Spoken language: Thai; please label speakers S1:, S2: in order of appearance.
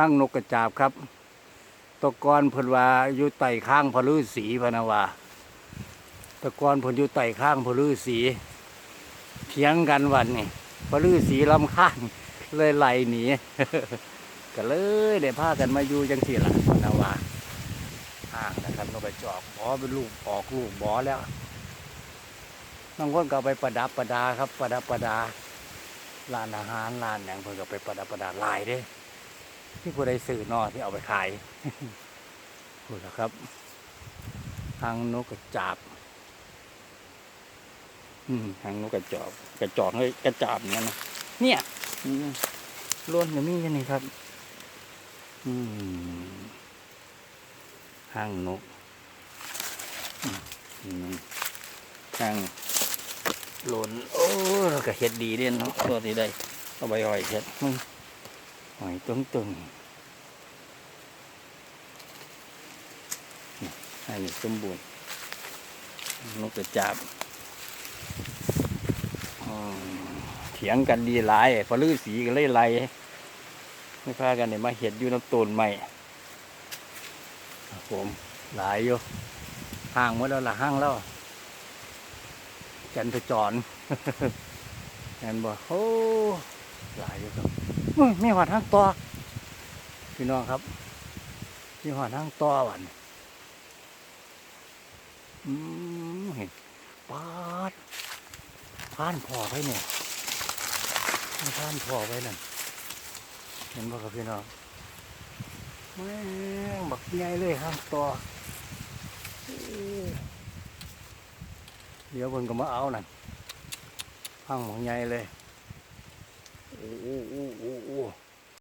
S1: ห้างนกกระจาบครับตะกอนเพิ่นว่าอยู่ไต่ข้างพระฤาษีพนะว่าตะกอนเพิ่นอยู่ไต่ข้างพระฤาษีเถียงกันวันนี้พระฤาษีลำข้างเลยไหลหนีก็เลยได้พากันมาอยู่จังสี่ละพนะว่าห้างนะครับนกกระจอกบอเป็นลูกออกลูกบอแล้วบางคนก็ไปประดับประดาครับ ประดับประดาร้านอาหารร้านอย่างเพิ่นก็ไปประดับประดาลายเด้ ที่ผู้ใดซื้อนอที่เอาไปขายพูดแล้วครับหางนกกระจาบ อืมหางนกกระจอบ กระจอกให้กระจาบเนี่ยนะเนี่ยล้วนจะมีอย่างนี้ครับ อืมหางนกอืมอืมหางหล่นโอ้เราก็เฮ็ดดีเด่นเนาะตัวที่ได้เอาไปหอยเฮ็ดมึง ตึงตึงอันนี้สมบูรณ์นกกระจาบเถียงกันดีหลายพอลื้อสีกันเลยไล่ไม่พากันเนี่ยมาเห็ดอยู่น้ำต้นใหม่ผมหลายอยู่ห่างหมดแล้วละห่างแล้วจันทจรเห็นบ่โอ้หลายอยู่ครับ อุ้ยมีหอดทางต่อพี่น้องครับมีหอดทางต่อวันอืมเห็นปาดผ่านพอไปเนี่ยผ่านพอไปนั่นเห็นบ่ครับพี่น้องแม่งบักใหญ่เลยข้างต่อเดี๋ยวเพิ่นก็มาเอานั่นข้างบักใหญ่เลย โอ้โอ้โอ้โอ้โอ้